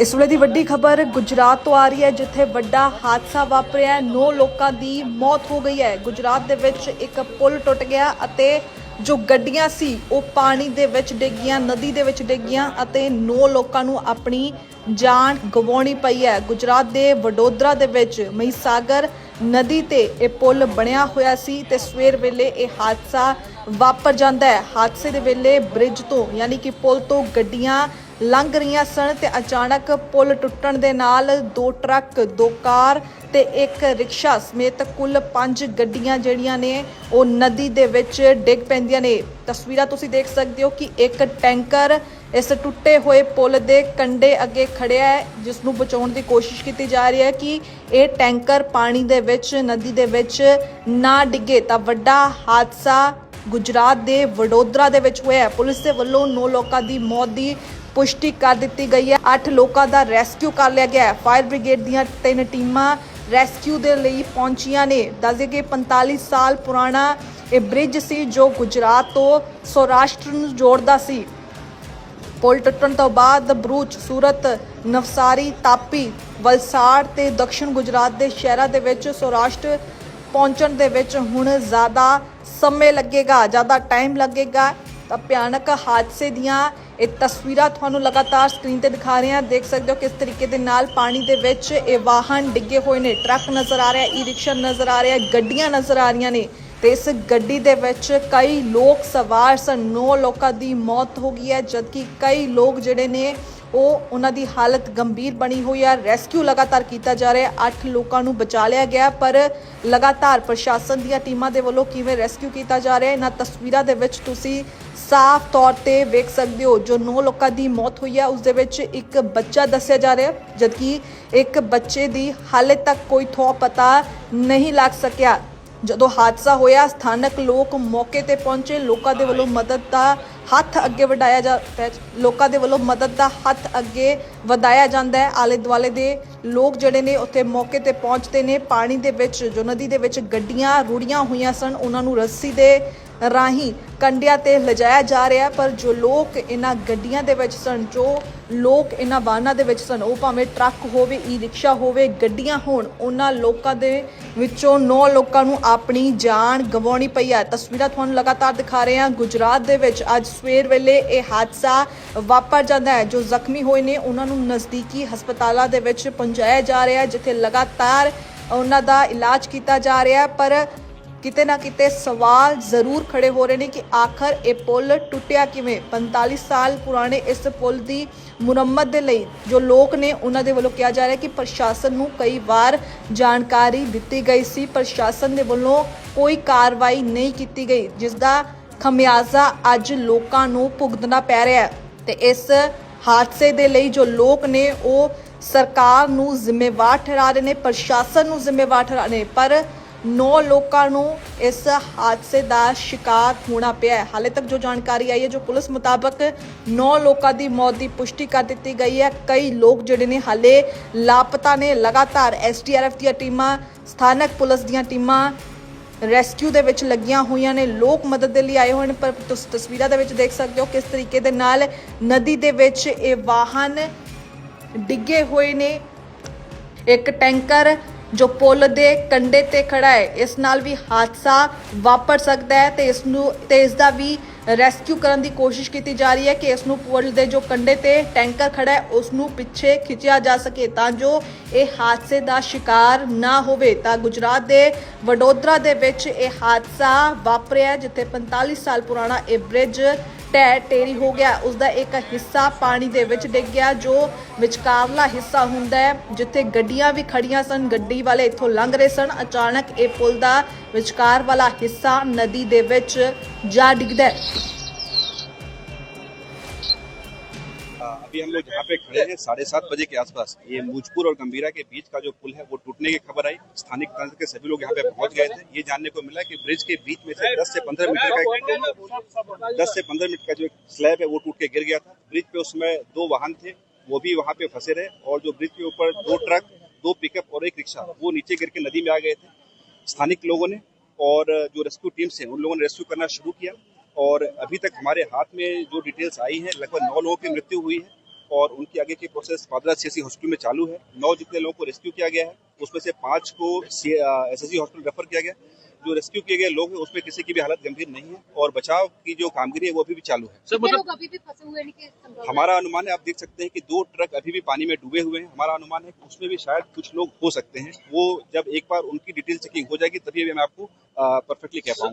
ਇਸ ਵੇਲੇ ਦੀ ਵੱਡੀ ਖਬਰ ਗੁਜਰਾਤ ਤੋਂ ਆ ਰਹੀ ਹੈ, ਜਿੱਥੇ ਵੱਡਾ ਹਾਦਸਾ ਵਾਪਰਿਆ ਹੈ। 9 ਲੋਕਾਂ ਦੀ ਮੌਤ ਹੋ ਗਈ ਹੈ। ਗੁਜਰਾਤ ਦੇ ਵਿੱਚ ਇੱਕ ਪੁਲ ਟੁੱਟ ਗਿਆ ਅਤੇ ਜੋ ਗੱਡੀਆਂ ਸੀ, ਉਹ ਪਾਣੀ ਦੇ ਵਿੱਚ ਡਿੱਗੀਆਂ, ਨਦੀ ਦੇ ਵਿੱਚ ਡਿੱਗੀਆਂ ਅਤੇ 9 ਲੋਕਾਂ ਨੂੰ ਆਪਣੀ ਜਾਨ ਗਵਾਉਣੀ ਪਈ ਹੈ। ਗੁਜਰਾਤ ਦੇ ਵਡੋਦਰਾ ਦੇ ਵਿੱਚ ਮਹੀਸਾਗਰ ਨਦੀ ਤੇ ਇਹ ਪੁਲ ਬਣਿਆ ਹੋਇਆ ਸੀ ਤੇ ਸਵੇਰ ਵੇਲੇ ਇਹ ਹਾਦਸਾ ਵਾਪਰ ਜਾਂਦਾ ਹੈ। ਹਾਦਸੇ ਦੇ ਵੇਲੇ ਬ੍ਰਿਜ ਤੋਂ, ਯਾਨੀ ਕਿ ਪੁਲ ਤੋਂ ਗੱਡੀਆਂ ਲੰਘ ਰਹੀਆਂ ਸਨ ਤੇ ਅਚਾਨਕ ਪੁਲ ਟੁੱਟਣ ਦੇ ਨਾਲ ਦੋ ਟਰੱਕ, ਦੋ ਕਾਰ ਤੇ ਇੱਕ ਰਿਕਸ਼ਾ ਸਮੇਤ ਕੁੱਲ 5 ਗੱਡੀਆਂ ਜਿਹੜੀਆਂ ਨੇ, ਉਹ ਨਦੀ ਦੇ ਵਿੱਚ ਡਿੱਗ ਪੈਂਦੀਆਂ ਨੇ। ਤਸਵੀਰਾਂ ਤੁਸੀਂ ਦੇਖ ਸਕਦੇ ਹੋ ਕਿ ਇੱਕ ਟੈਂਕਰ ਇਸ ਟੁੱਟੇ ਹੋਏ ਪੁਲ ਦੇ ਕੰਢੇ ਅੱਗੇ ਖੜਿਆ ਹੈ, ਜਿਸ ਨੂੰ ਬਚਾਉਣ ਦੀ ਕੋਸ਼ਿਸ਼ ਕੀਤੀ ਜਾ ਰਹੀ ਹੈ ਕਿ ਇਹ ਟੈਂਕਰ ਪਾਣੀ ਦੇ ਵਿੱਚ, ਨਦੀ ਦੇ ਵਿੱਚ ਨਾ ਡਿੱਗੇ। ਤਾਂ ਵੱਡਾ ਹਾਦਸਾ ਗੁਜਰਾਤ ਦੇ ਵਡੋਦਰਾ ਦੇ ਵਿੱਚ ਹੋਇਆ ਹੈ। ਪੁਲਿਸ ਦੇ ਵੱਲੋਂ 9 ਲੋਕਾਂ ਦੀ ਮੌਤ ਦੀ ਪੁਸ਼ਟੀ ਕਰ ਦਿੱਤੀ ਗਈ ਹੈ। 8 ਲੋਕਾਂ ਦਾ ਰੈਸਕਿਊ ਕਰ ਲਿਆ ਗਿਆ ਹੈ। ਫਾਇਰ ਬ੍ਰਿਗੇਡ ਦੀਆਂ ਤਿੰਨ ਟੀਮਾਂ ਰੈਸਕਿਊ ਦੇ ਲਈ ਪਹੁੰਚੀਆਂ ਨੇ। ਦੱਸਦੇ ਕਿ 45 ਸਾਲ ਪੁਰਾਣਾ ਇਹ ਬ੍ਰਿਜ ਸੀ ਜੋ ਗੁਜਰਾਤ ਤੋਂ ਸੌਰਾਸ਼ਟਰ ਨੂੰ ਜੋੜਦਾ ਸੀ। ਪੁਲ ਟੁੱਟਣ ਤੋਂ ਬਾਅਦ ਬਰੂਚ, ਸੂਰਤ, ਨਵਸਾਰੀ, ਤਾਪੀ ਵਲਸਾੜ ਤੇ ਦક્ષਿਣ ਗੁਜਰਾਤ ਦੇ ਸ਼ਹਿਰਾਂ ਦੇ ਵਿੱਚ ਸੌਰਾਸ਼ਟਰ ਪਹੁੰਚਣ ਦੇ ਵਿੱਚ ਹੁਣ ਜ਼ਿਆਦਾ ਸਮੇਂ ਲੱਗੇਗਾ, ਜ਼ਿਆਦਾ ਟਾਈਮ ਲੱਗੇਗਾ। ਤਾਂ ਭਿਆਨਕ ਹਾਦਸੇ ਦੀਆਂ ਇਹ ਤਸਵੀਰਾਂ ਤੁਹਾਨੂੰ ਲਗਾਤਾਰ ਸਕਰੀਨ ਤੇ ਦਿਖਾ ਰਹੇ ਹਾਂ। ਦੇਖ ਸਕਦੇ ਹੋ ਕਿਸ ਤਰੀਕੇ ਦੇ ਨਾਲ ਪਾਣੀ ਦੇ ਵਿੱਚ ਇਹ ਵਾਹਨ ਡਿੱਗੇ ਹੋਏ ਨੇ। ਟਰੱਕ ਨਜ਼ਰ ਆ ਰਿਹਾ ਈ ਰਿਕਸ਼ਾ ਨਜ਼ਰ ਆ ਰਿਹਾ, ਗੱਡੀਆਂ ਨਜ਼ਰ ਆ ਰਹੀਆਂ ਨੇ। ਤੇ ਇਸ ਗੱਡੀ ਦੇ ਵਿੱਚ ਕਈ ਲੋਕ ਸਵਾਰ ਸਨ। ਨੌ ਲੋਕਾਂ ਦੀ ਮੌਤ ਹੋ ਗਈ ਹੈ, ਜਦਕਿ ਕਈ ਲੋਕ ਜਿਹੜੇ ਨੇ ਉਹ ਉਹਨਾਂ ਦੀ ਹਾਲਤ ਗੰਭੀਰ ਬਣੀ ਹੋਈ ਹੈ ਰੈਸਕਿਊ ਲਗਾਤਾਰ ਕੀਤਾ ਜਾ ਰਿਹਾ। ਹੈ 8 ਲੋਕਾਂ ਨੂੰ ਬਚਾ ਲਿਆ ਗਿਆ, ਪਰ ਲਗਾਤਾਰ ਪ੍ਰਸ਼ਾਸਨ ਦੀਆਂ ਟੀਮਾਂ ਦੇ ਵੱਲੋਂ ਕਿਵੇਂ ਰੈਸਕਿਊ ਕੀਤਾ ਜਾ ਰਿਹਾ ਹੈ ਇਹਨਾਂ ਤਸਵੀਰਾਂ ਦੇ ਵਿੱਚ ਤੁਸੀਂ ਸਾਫ਼ ਤੌਰ ਤੇ ਵੇਖ ਸਕਦੇ ਹੋ, ਜੋ 9 ਲੋਕਾਂ ਦੀ ਮੌਤ ਹੋਈ ਹੈ ਉਸ ਦੇ ਵਿੱਚ ਇੱਕ ਬੱਚਾ ਦੱਸਿਆ ਜਾ ਰਿਹਾ, ਜਦਕਿ ਇੱਕ ਬੱਚੇ ਦੀ ਹਾਲੇ ਤੱਕ ਕੋਈ ਥੋ ਪਤਾ ਨਹੀਂ ਲੱਗ ਸਕਿਆ। ਜਦੋਂ ਹਾਦਸਾ ਹੋਇਆ, ਸਥਾਨਕ ਲੋਕ ਮੌਕੇ ਤੇ ਪਹੁੰਚੇ। ਲੋਕਾਂ ਦੇ ਵੱਲੋਂ ਮਦਦ ਦਾ ਹੱਥ ਅੱਗੇ ਵਧਾਇਆ ਜਾ ਲੋਕਾਂ ਦੇ ਵੱਲੋਂ ਮਦਦ ਦਾ ਹੱਥ ਅੱਗੇ ਵਧਾਇਆ ਜਾਂਦਾ ਹੈ। ਆਲੇ ਦੁਆਲੇ ਦੇ ਲੋਕ ਜਿਹੜੇ ਨੇ, ਉੱਥੇ ਮੌਕੇ ਤੇ ਪਹੁੰਚਦੇ ਨੇ। ਪਾਣੀ ਦੇ ਵਿੱਚ, ਜੋ ਨਦੀ ਦੇ ਵਿੱਚ ਗੱਡੀਆਂ ਰੁੜੀਆਂ ਹੋਈਆਂ ਸਨ, ਉਹਨਾਂ ਨੂੰ ਰੱਸੀ ਦੇ ਰਾਹੀਂ ਕੰਡਿਆਂ ਤੇ ਲਿਜਾਇਆ ਜਾ ਰਿਹਾ ਪਰ ਜੋ ਲੋਕ ਇਹਨਾਂ ਗੱਡੀਆਂ ਦੇ ਵਿੱਚ ਸਨ, ਜੋ ਲੋਕ ਇਹਨਾਂ ਵਾਹਨਾਂ ਦੇ ਵਿੱਚ ਸਨ, ਉਹ ਭਾਵੇਂ ਟਰੱਕ ਹੋਵੇ ਈ ਰਿਕਸ਼ਾ ਹੋਵੇ, ਗੱਡੀਆਂ ਹੋਣ, ਉਹਨਾਂ ਲੋਕਾਂ ਦੇ ਵਿੱਚੋਂ 9 ਲੋਕਾਂ ਨੂੰ ਆਪਣੀ ਜਾਨ ਗਵਾਉਣੀ ਪਈ ਹੈ। ਤਸਵੀਰਾਂ ਤੁਹਾਨੂੰ ਲਗਾਤਾਰ ਦਿਖਾ ਰਹੇ ਹਾਂ। ਗੁਜਰਾਤ ਦੇ ਵਿੱਚ ਅੱਜ ਸਵੇਰ ਵੇਲੇ ਇਹ ਹਾਦਸਾ ਵਾਪਰ ਜਾਂਦਾ ਹੈ। ਜੋ ਜ਼ਖਮੀ ਹੋਏ ਨੇ, ਉਹਨਾਂ ਨੂੰ ਨਜ਼ਦੀਕੀ ਹਸਪਤਾਲਾਂ ਦੇ ਵਿੱਚ ਪਹੁੰਚਾਇਆ ਜਾ ਰਿਹਾ ਹੈ, ਜਿੱਥੇ ਲਗਾਤਾਰ ਉਹਨਾਂ ਦਾ ਇਲਾਜ ਕੀਤਾ ਜਾ ਰਿਹਾ ਪਰ ਕਿਤੇ ਨਾ ਕਿਤੇ ਸਵਾਲ ਜ਼ਰੂਰ ਖੜੇ ਹੋ ਰਹੇ ਨੇ ਕਿ ਆਖਰ ਇਹ ਪੁਲ ਟੁੱਟਿਆ ਕਿਵੇਂ? 45 ਸਾਲ ਪੁਰਾਣੇ ਇਸ ਪੁਲ ਦੀ ਮੁਰੰਮਤ ਦੇ ਲਈ ਜੋ ਲੋਕ ਨੇ ਉਹਨਾਂ ਦੇ ਵੱਲੋਂ ਕਿਹਾ ਜਾ ਰਿਹਾ ਕਿ ਪ੍ਰਸ਼ਾਸਨ ਨੂੰ ਕਈ ਵਾਰ ਜਾਣਕਾਰੀ ਦਿੱਤੀ ਗਈ ਸੀ। ਪ੍ਰਸ਼ਾਸਨ ਦੇ ਵੱਲੋਂ ਕੋਈ ਕਾਰਵਾਈ ਨਹੀਂ ਕੀਤੀ ਗਈ, ਜਿਸ ਦਾ ਖਮਿਆਜ਼ਾ ਅੱਜ ਲੋਕਾਂ ਨੂੰ ਭੁਗਤਣਾ ਪੈ ਰਿਹਾ ਹੈ। ਤੇ ਇਸ ਹਾਦਸੇ ਦੇ ਲਈ ਜੋ ਲੋਕ ਨੇ, ਉਹ ਸਰਕਾਰ ਨੂੰ ਜ਼ਿੰਮੇਵਾਰ ਠਹਿਰਾ ਰਹੇ ਨੇ, ਪ੍ਰਸ਼ਾਸਨ ਨੂੰ ਜ਼ਿੰਮੇਵਾਰ ਠਹਿਰਾ ਰਹੇ ਨੇ। ਪਰ 9 ਲੋਕਾਂ ਨੂੰ ਇਸ ਹਾਦਸੇ ਦਾ ਸ਼ਿਕਾਰ ਹੋਣਾ ਪਿਆ ਹੈ। ਹਾਲੇ ਤੱਕ ਜੋ ਜਾਣਕਾਰੀ ਆਈ ਹੈ, ਜੋ ਪੁਲਿਸ ਮੁਤਾਬਕ 9 ਲੋਕਾਂ ਦੀ ਮੌਤ ਦੀ ਪੁਸ਼ਟੀ ਕਰ ਦਿੱਤੀ ਗਈ ਹੈ। ਕਈ ਲੋਕ ਜਿਹੜੇ ਨੇ ਹਾਲੇ ਲਾਪਤਾ ਨੇ, ਲਗਾਤਾਰ ਐਸਡੀਆਰਐਫ ਦੀਆਂ ਟੀਮਾਂ, ਸਥਾਨਕ ਪੁਲਿਸ ਦੀਆਂ ਟੀਮਾਂ ਰੈਸਕਿਊ ਦੇ ਵਿੱਚ ਲੱਗੀਆਂ ਹੋਈਆਂ ਨੇ। ਲੋਕ ਮਦਦ ਦੇ ਲਈ ਆਏ ਹੋਏ ਨੇ, ਪਰ ਤੁਸੀਂ ਤਸਵੀਰਾਂ ਦੇ ਵਿੱਚ ਦੇਖ ਸਕਦੇ ਹੋ ਕਿਸ ਤਰੀਕੇ ਦੇ ਨਾਲ ਨਦੀ ਦੇ ਵਿੱਚ ਇਹ ਵਾਹਨ ਡਿੱਗੇ ਹੋਏ ਨੇ। ਇੱਕ ਟੈਂਕਰ ਜੋ ਪੁਲ ਦੇ ਕੰਢੇ ਤੇ ਖੜਾ ਹੈ, ਇਸ ਨਾਲ ਵੀ ਹਾਦਸਾ ਵਾਪਰ ਸਕਦਾ ਹੈ ਤੇ ਇਸ ਨੂੰ ਤੇ ਇਸ ਦਾ ਵੀ ਰੈਸਕਿਊ ਕਰਨ ਦੀ ਕੋਸ਼ਿਸ਼ ਕੀਤੀ ਜਾ ਰਹੀ ਹੈ ਕਿ ਇਸ ਨੂੰ ਪੁਲ ਦੇ ਜੋ ਕੰਢੇ ਤੇ ਟੈਂਕਰ ਖੜਾ ਹੈ ਉਸ ਨੂੰ ਪਿੱਛੇ ਖਿੱਚਿਆ ਜਾ ਸਕੇ ਤਾਂ ਜੋ ਇਹ ਹਾਦਸੇ ਦਾ ਸ਼ਿਕਾਰ ਨਾ ਹੋਵੇ। ਤਾਂ ਗੁਜਰਾਤ ਦੇ ਵਡੋਦਰਾ ਦੇ ਵਿੱਚ ਇਹ ਹਾਦਸਾ ਵਾਪਰਿਆ ਜਿੱਥੇ 45 ਸਾਲ ਪੁਰਾਣਾ ਇਹ ਬ੍ਰਿਜ ਢਹਿ ਢੇਰੀ ਹੋ ਗਿਆ। ਉਸ ਦਾ ਇੱਕ ਹਿੱਸਾ ਪਾਣੀ ਦੇ ਵਿੱਚ ਡਿੱਗ ਗਿਆ, ਜੋ ਵਿਚਕਾਰਲਾ ਹਿੱਸਾ ਹੁੰਦਾ ਹੈ, ਜਿੱਥੇ ਗੱਡੀਆਂ ਵੀ ਖੜੀਆਂ ਸਨ, ਗੱਡੀ ਵਾਲੇ ਇੱਥੋਂ ਲੰਘ ਰਹੇ ਸਨ। ਅਚਾਨਕ ਇਹ ਪੁਲ ਦਾ ਵਿਚਕਾਰ ਵਾਲਾ ਹਿੱਸਾ ਨਦੀ ਦੇ ਵਿੱਚ ਜਾ ਡਿੱਗਦਾ ਹੈ। अभी हम लोग जहाँ पे खड़े हैं साढ़े सात बजे के आसपास। ये मुजपुर और गंभीरा के बीच का जो पुल है, वो टूटने की खबर आई। स्थानिक तंत्र के सभी लोग यहाँ पे पहुँच गए थे। ये जानने को मिला कि ब्रिज के बीच में से 10 से 15 मीटर का दस से 15 मीटर का जो स्लैब है, वो टूट के गिर गया था। ब्रिज पे उस समय दो वाहन थे, वो भी वहाँ पे फंसे रहे और जो ब्रिज के ऊपर दो ट्रक, दो पिकअप और एक रिक्शा, वो नीचे गिर के नदी में आ गए थे। स्थानिक लोगों ने और जो रेस्क्यू टीम्स हैं, उन लोगों ने रेस्क्यू करना शुरू किया और अभी तक हमारे हाथ में जो डिटेल्स आई हैं, लगभग नौ लोगों की मृत्यु हुई है। और उनकी आगे की प्रोसेस पादरा सी हॉस्पिटल में चालू है। नौ जितने लोगों को रेस्क्यू किया गया है उसमें से पाँच को एस एस हॉस्पिटल रेफर किया गया। जो रेस्क्यू किए गए लोग हैं उसमें किसी की भी हालत गंभीर नहीं है और बचाव की जो कामगिरी है वो अभी भी चालू है। सर मतलब लोग अभी भी फंसे हुए हैं इनके हमारा अनुमान है आप देख सकते हैं कि दो ट्रक अभी भी पानी में डूबे हुए हैं। हमारा अनुमान है कि उसमें भी शायद कुछ लोग हो सकते हैं। वो जब एक बार उनकी डिटेल चेकिंग हो जाएगी तभी मैं आपको परफेक्टली कह पाऊँगा।